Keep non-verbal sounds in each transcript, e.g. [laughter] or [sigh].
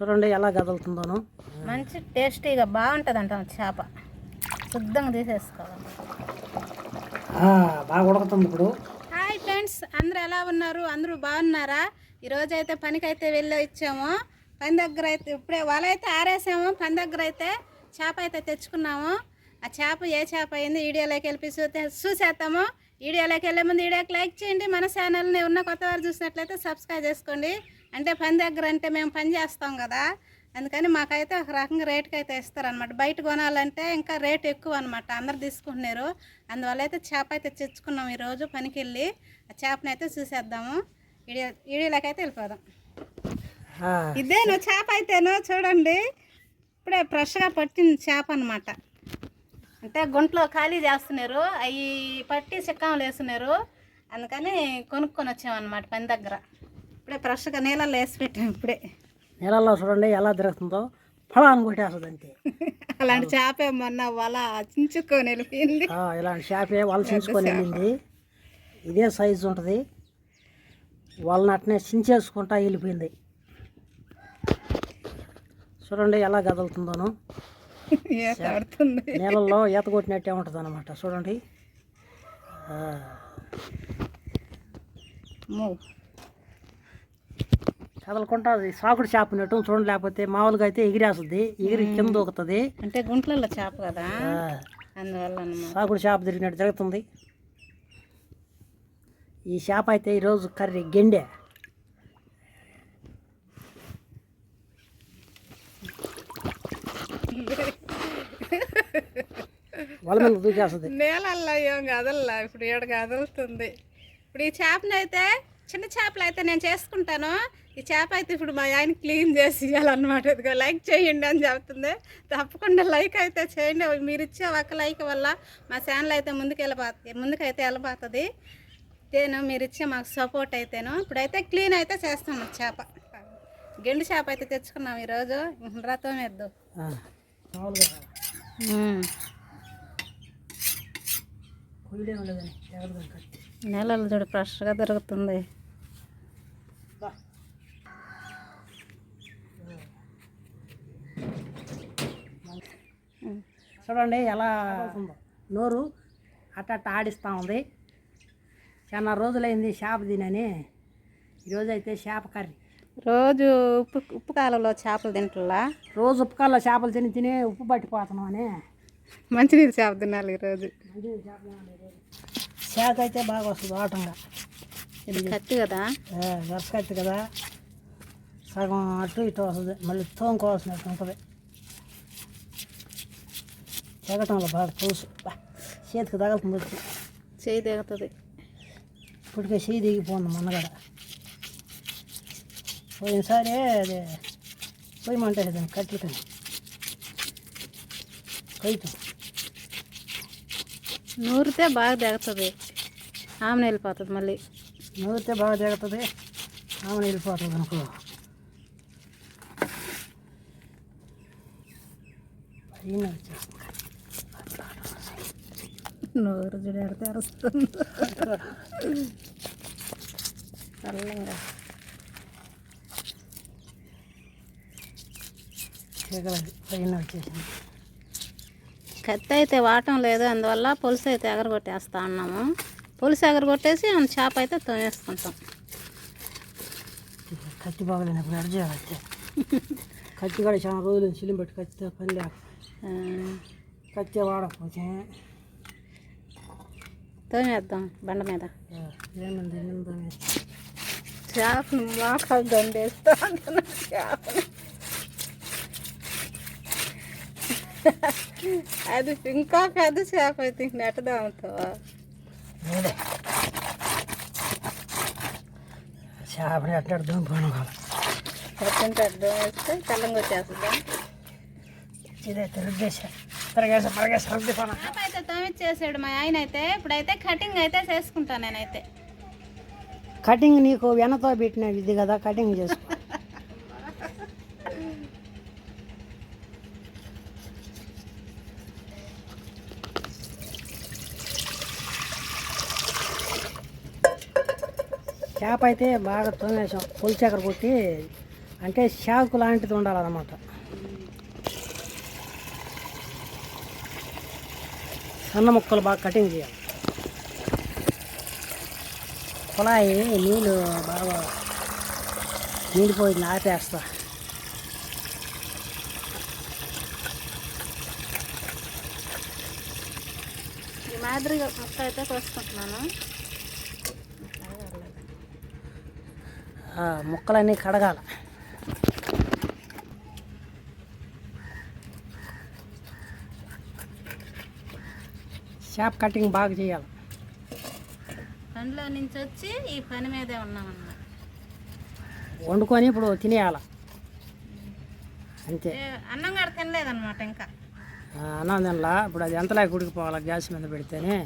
చూడండి ఎలా కదులుతుందోను మంచి టేస్టీగా బాగుంటుంది అంటాం చేప. శుద్ధంగా తీసేసుకోవాలి. ఆ, బాగా ఉడుకుతుంది ఇప్పుడు. హాయ్ ఫ్రెండ్స్ అందరూ ఎలా ఉన్నారు? అందరూ బాగున్నారా? ఈరోజు అయితే పనికి అయితే వెళ్ళి వచ్చాము. పని దగ్గర అయితే ఇప్పుడే వల అయితే ఆరేసాము. పని దగ్గర అయితే చేప అయితే తెచ్చుకున్నాము. ఆ చేప ఏ చేప అయింది వీడియోలోకి వెళ్ళి చూస్తే చూసేస్తాము వీడియోలోకి వెళ్ళే ముందు వీడియోకి లైక్ చేయండి. మన ఛానల్ని ఉన్న కొత్త వారు చూసినట్లయితే సబ్స్క్రైబ్ చేసుకోండి. అంటే పని దగ్గర అంటే మేము పని చేస్తాం కదా. అందుకని మాకైతే ఒక రకంగా రేటుకి అయితే ఇస్తారనమాట బయట కొనాలంటే ఇంకా రేట్ ఎక్కువ అనమాట అందరు తీసుకుంటున్నారు. అందువల్ల అయితే చేప అయితే తెచ్చుకున్నాం ఈరోజు పనికి వెళ్ళి ఆ చేపని అయితే చూసేద్దాము. వీడియోలోకి అయితే వెళ్ళిపోదాం. ఇదేను చేప అయితేను? చూడండి. ఇప్పుడే ఫ్రెష్గా పట్టిన చేప అనమాట అంటే గుంట్లో ఖాళీ చేస్తున్నారు. అవి పట్టి చిక్కాములు వేస్తున్నారు. అందుకని కొనుక్కొని వచ్చామన్నమాట పని దగ్గర. ఇప్పుడే ఫ్రెష్గా నీళ్ళల్లో వేసి పెట్టాం ఇప్పుడే. నీళ్ళల్లో చూడండి ఎలా తిరుగుతుందో ఫలాన్ని కొట్టేస్తుంది అంతే. [laughs] అలాంటి చేప మొన్న వల చించుకొని వెళ్ళిపోయింది ఆ, ఇలాంటి చేపే వాళ్ళు చించుకొని వెళ్ళింది. ఇదే సైజు ఉంటుంది. వాళ్ళని అట్నే చించేసుకుంటా వెళ్ళిపోయింది. చూడండి ఎలా కదులుతుందోను [laughs] నీళ్ళల్లో ఈత కొట్టినట్టే ఉంటుంది అనమాట చూడండి కదలకుండా సాకుడు చేపనట్టు చూడండి లేకపోతే మామూలుగా అయితే ఎగిరేస్తుంది ఎగిరి కింద దూకుతుంది. అంటే గుంట్లలో చేప కదా? అందువల్ల సాకుడు చేప తిరిగినట్టు జరుగుతుంది. ఈ చేప అయితే ఈరోజు కర్రీ గెండె. వాళ్ళ మీద దూకేస్తుంది. నీళ్ళల్లో ఏం కదల్లా? ఇప్పుడు ఏడు కదులుతుంది. ఇప్పుడు ఈ చేపని అయితే చిన్న చేపలు అయితే నేను చేసుకుంటాను. ఈ చేప అయితే ఇప్పుడు మా ఆయన క్లీన్ చేసి ఇవ్వాలన్నమాట ఇదిగో లైక్ చేయండి అని చెప్తుంది. తప్పకుండా లైక్ అయితే చేయండి. మీరు ఇచ్చే ఒక లైక్ వల్ల మా ఛానల్ అయితే ముందుకు వెళ్ళిపోతుంది ముందుకైతే వెళ్ళిపోతుంది నేను మీరు ఇచ్చే మాకు సపోర్ట్ అయితేను. ఇప్పుడైతే క్లీన్ అయితే చేస్తాను చేప. గెండు చేప అయితే తెచ్చుకున్నాం ఈరోజు. రథం వేద్దు నెలలు చూడు ఫ్రెష్గా దొరుకుతుంది. చూడండి ఎలా నోరు అట్ట అట్ట ఆడిస్తూ ఉంది. చాలా రోజులైంది చేప తినని? ఈరోజు అయితే చేప కర్రీ. రోజు ఉప్పు ఉప్పు కాలంలో చేపలు తింటులా రోజు ఉప్పుకాల్లో చేపలు తిని తిని ఉప్పు పట్టిపోతున్నాం అని. మంచినీరు చేప తినాలి ఈరోజు. చేత అయితే బాగా వస్తుంది ఆటంగా ఇది కత్తి కదా? గరసకత్తి కదా. సగం అటు ఇటు వస్తుంది. మళ్ళీ తోముకోవాల్సినట్టు ఉంటుంది. తెగటంలో బాగా పులుసు బా, చేతికి తగలుతుంది చేయి దిగుతుంది ఇప్పటికే చేయి దిగిపోతుంది మొన్నగడ పోయినసారి అది పోయమంటే దాన్ని కట్టికని కైతం నూరితే బాగా దిగుతుంది ఆమె వెళ్ళిపోతుంది మళ్ళీ నవ్వుతే బాగా దిగుతుంది ఆమె వెళ్ళిపోతుంది అనుకో ఈయన వచ్చేస్తుంది నూరు చూడేడితే అరుస్తుంది. చల్లంగా చీకలది పైన వచ్చేసింది. కత్తి అయితే వాటం లేదు అందువల్ల పులుసు అయితే ఎగరగొట్టేస్తా ఉన్నాము. పులుసు ఎగరగొట్టేసి ఆ చేప అయితే తోమేసుకుంటాం. కత్తి బాగలేనప్పుడు అడిచేయాలి కత్తి కూడా చాలా రోజులు చిల్లి పెట్టి కత్తి పని లేక. కత్తి వాడకపోతే తోమేద్దాం బండ మీద. చేపను మోకాలు దండేస్తా చేపని. అది ఇంకా పెద్ద చేప అయితే అట్లా దుంపను కాదు. ఎట్టుంటే అర్థం వేస్తే తెల్లంగా వచ్చేస్తుందా? ఇదే తిరిగేసా తిరగేసా పరగేసా రుద్దిపోనా చేప మా ఆయన అయితే ఇప్పుడైతే కటింగ్ అయితే చేసుకుంటాను నేనైతే. కటింగ్ నీకు వెనతో పెట్టిన ఇది కదా కటింగ్ చేసుకో. చేప అయితే బాగా తోమేసాం పులిచేకర కొట్టి అంటే షాకు లాంటిది ఉండాలన్నమాట. సన్న ముక్కలు బాగా కటింగ్ చేయాలి. కుళాయి నీళ్ళు బాగా నీడిపోయింది ఆపేస్తా. ఈ మాదిరిగా ముక్క అయితే కోసుకుంటున్నాను. ముక్కలన్నీ కడగాల. షాప్ కటింగ్ బాగా చేయాలి పనిలో నుంచి వచ్చి ఈ పని మీదే ఉన్నామన్నమాట వండుకొని ఇప్పుడు తినేయాల అంతే ఏ, అన్నం కూడా తినలేదన్నమాట ఇంకా ఆ, అన్నం తినలా ఇప్పుడు అది ఎంతలా ఉడికిపోవాలా గ్యాస్ మీద పెడితేనే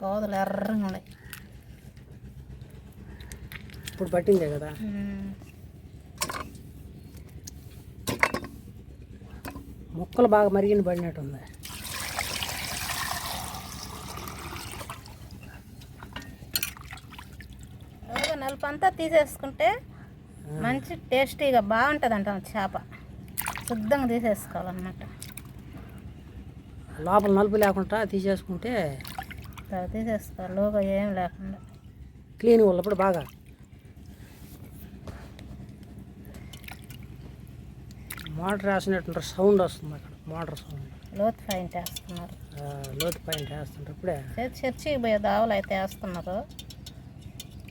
కోదలు ఎర్రగా ఉన్నాయి ఇప్పుడు పట్టిందే కదా ముక్కలు బాగా మరిగిన పడినట్టుంది రోజు నలుపు అంతా తీసేసుకుంటే మంచి టేస్టీగా బాగుంటుంది అంటాం చేప. శుద్ధంగా తీసేసుకోవాలన్నమాట. లోపల నలుపు లేకుండా తీసేసుకుంటే తీసేసుకోవాలి లోగా ఏం లేకుండా. క్లీన్ ఉన్నప్పుడు బాగా మోటార్ వేసినట్టు సౌండ్ వస్తుంది అక్కడ మోటార్ సౌండ్. లోతు పాయింట్ వేస్తున్నారు. లోతు పాయింట్ వేస్తుంటారు ఇప్పుడే. చర్చి చర్చికి పోయే దావలు అయితే వేస్తున్నారు.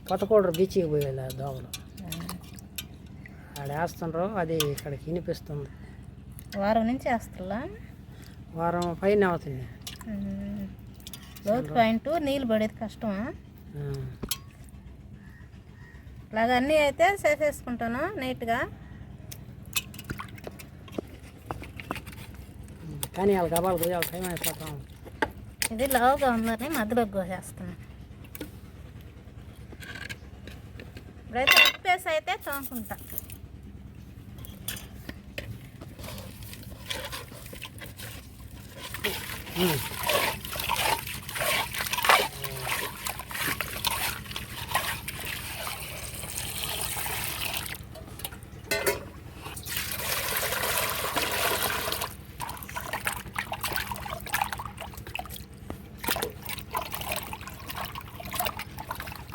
కొత్తకోట బీచ్కి పోయేది ఆ. దోమలు ఆడ వేస్తుండ్రు అది ఇక్కడికి వినిపిస్తుంది. వారం నుంచి వేస్తున్నా వారం పైన అవుతుంది. లోతు పాయింట్ నీళ్ళు పడేది కష్టమా. ఇలాగ అన్నీ అయితే చేసేసుకుంటాను నీట్గా. కానీ వాళ్ళ గబాలు టైం అయిపోతాం. ఇది లావుగా ఉందని మధ్యలో కోసేస్తున్నాను ఇప్పుడైతే ఉప్పేసి అయితే తోముకుంటా.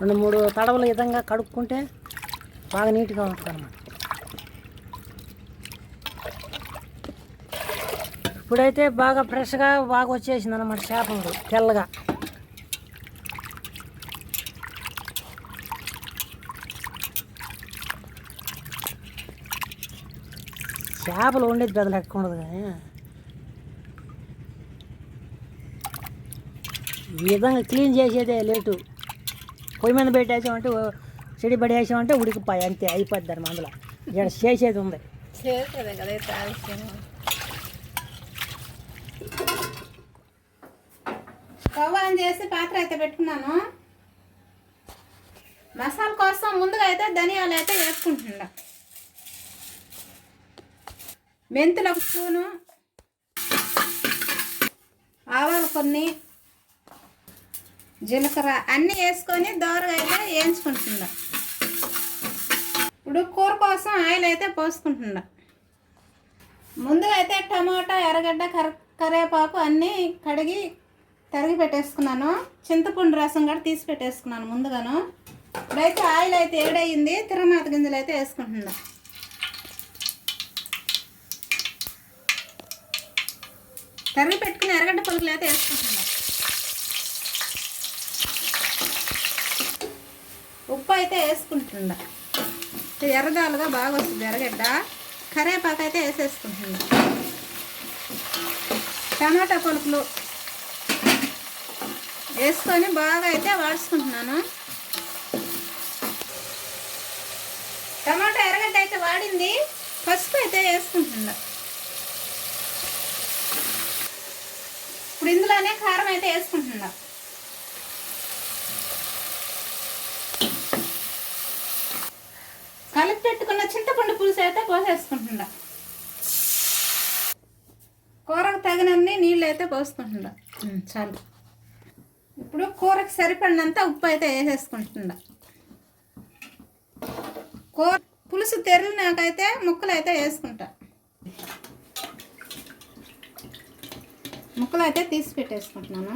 రెండు మూడు తడవల విధంగా కడుక్కుంటే బాగా నీట్గా ఉంటుంది అన్నమాట ఇప్పుడైతే బాగా ఫ్రెష్గా బాగా వచ్చేసింది అన్నమాట చేపలు తెల్లగా. చేపలు వండేది పెద్ద లెక్క ఉండదు కానీ ఈ విధంగా క్లీన్ చేసేదే లేటు. పొయ్యి మీద పెట్టేసామంటే చెడి పడేసామంటే ఉడికిపోయి అంతే అయిపోద్ది దాని మందులో. ఇక్కడ చేసేది ఉంది. స్టవ్ ఆన్ చేసి పాత్ర అయితే పెట్టుకున్నాను. మసాలా కోసం ముందుగా అయితే ధనియాలు అయితే వేసుకుంటున్నా. మెంతులు ఒక స్పూను ఆవాలు కొన్ని జీలకర్ర అన్నీ వేసుకొని దోరగా అయితే వేయించుకుంటుందా ఇప్పుడు కూర కోసం ఆయిల్ అయితే పోసుకుంటుందా ముందుగా అయితే టమాటా ఎర్రగడ్డ కర కరివేపాకు అన్నీ కడిగి తరిగి పెట్టేసుకున్నాను. చింతపండు రసం కూడా తీసి పెట్టేసుకున్నాను ముందుగాను. ఇప్పుడైతే ఆయిల్ అయితే ఏడయింది తిరమాత గింజలు అయితే వేసుకుంటుండ తరిగి పెట్టుకుని ఎర్రగడ్డ పలుకులు అయితే వేసుకుంటున్నా ఉప్పు అయితే వేసుకుంటుందా ఎర్రదాలుగా బాగా వస్తుంది ఎర్రగడ్డ. కరివేపాకు అయితే వేసేసుకుంటుంది టమాటా పలుకులు వేసుకొని బాగా అయితే వాడుచుకుంటున్నాను టమాటా ఎర్రగడ్డ అయితే వాడింది. పసుపు అయితే వేసుకుంటుందా ఇప్పుడు ఇందులోనే కారం అయితే వేసుకుంటున్నా. కలిపి పెట్టుకున్న చింతపండు పులుసు అయితే పోసేసుకుంటుండా కూరకు తగినన్ని నీళ్ళు అయితే పోసుకుంటుండా చాలు. ఇప్పుడు కూరకి సరిపడినంత ఉప్పు అయితే వేసేసుకుంటున్నా. కూర పులుసు తెరిలినాకైతే ముక్కలు అయితే వేసుకుంటా. ముక్కలు అయితే తీసి పెట్టేసుకుంటున్నాను.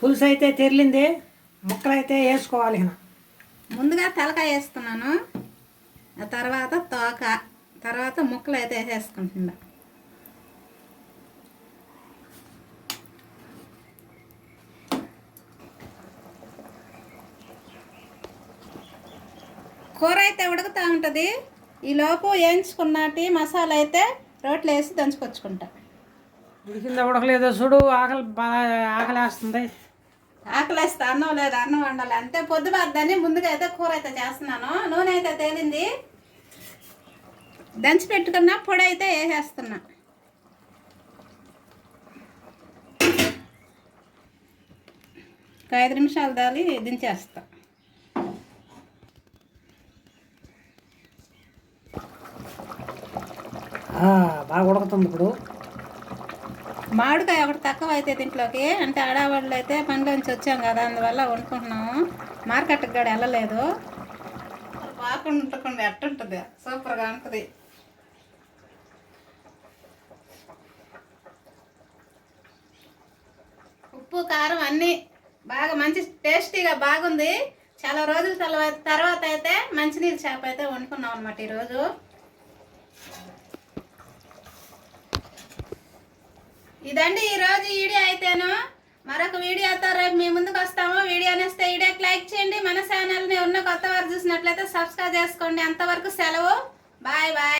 పులుసు అయితే తెరిలింది ముక్కలు అయితే వేసుకోవాలి ముందుగా తలకాయ వేస్తున్నాను. ఆ తర్వాత తోక తర్వాత ముక్కలు అయితే వేసేసుకుంటున్నా. కూర అయితే ఉడుకుతూ ఉంటుంది. ఈ లోపు వేయించుకున్నటి మసాలా అయితే రోట్లో వేసి దంచుకొచ్చుకుంటా. ఉడికిందా ఉడకలేదో చూడు ఆకలి బాగా ఆకలేస్తుంది. ఆకలేస్తా అన్నం లేదు అన్నం వండాలి అంతే పొద్దు బాద్దని ముందుగా అయితే కూర అయితే చేస్తున్నాను. నూనె అయితే తేలింది. దంచి పెట్టుకున్న పొడి అయితే వేసేస్తున్నా. ఒక ఐదు నిమిషాలు దాలి దించేస్తా. బాగా ఉడకతుంది ఇప్పుడు. మామిడికాయ ఒకటి తక్కువ అయితే దీంట్లోకి అంటే ఆడవాళ్ళు అయితే పనిలోంచి వచ్చాం కదా అందువల్ల వండుకుంటున్నాము. మార్కెట్కి కూడా వెళ్ళలేదు. బాగుంటుంది ఉండకుండా ఎట్టుంటుంది సూపర్గా ఉంటుంది. ఉప్పు కారం అన్నీ బాగా మంచి టేస్టీగా బాగుంది. చాలా రోజుల తర్వాత తర్వాత అయితే మంచినీళ్ళ చేప అయితే వండుకున్నాం అనమాట ఈరోజు. ఇదండి ఈరోజు వీడియో అయితేను. మరొక వీడియోతో రేపు మీ ముందుకు వస్తాము. వీడియో నేస్తే వీడియోకి లైక్ చేయండి. మన ఛానల్ని ఉన్న కొత్త వారు చూసినట్లయితే సబ్స్క్రైబ్ చేసుకోండి. అంతవరకు సెలవు. Bye bye.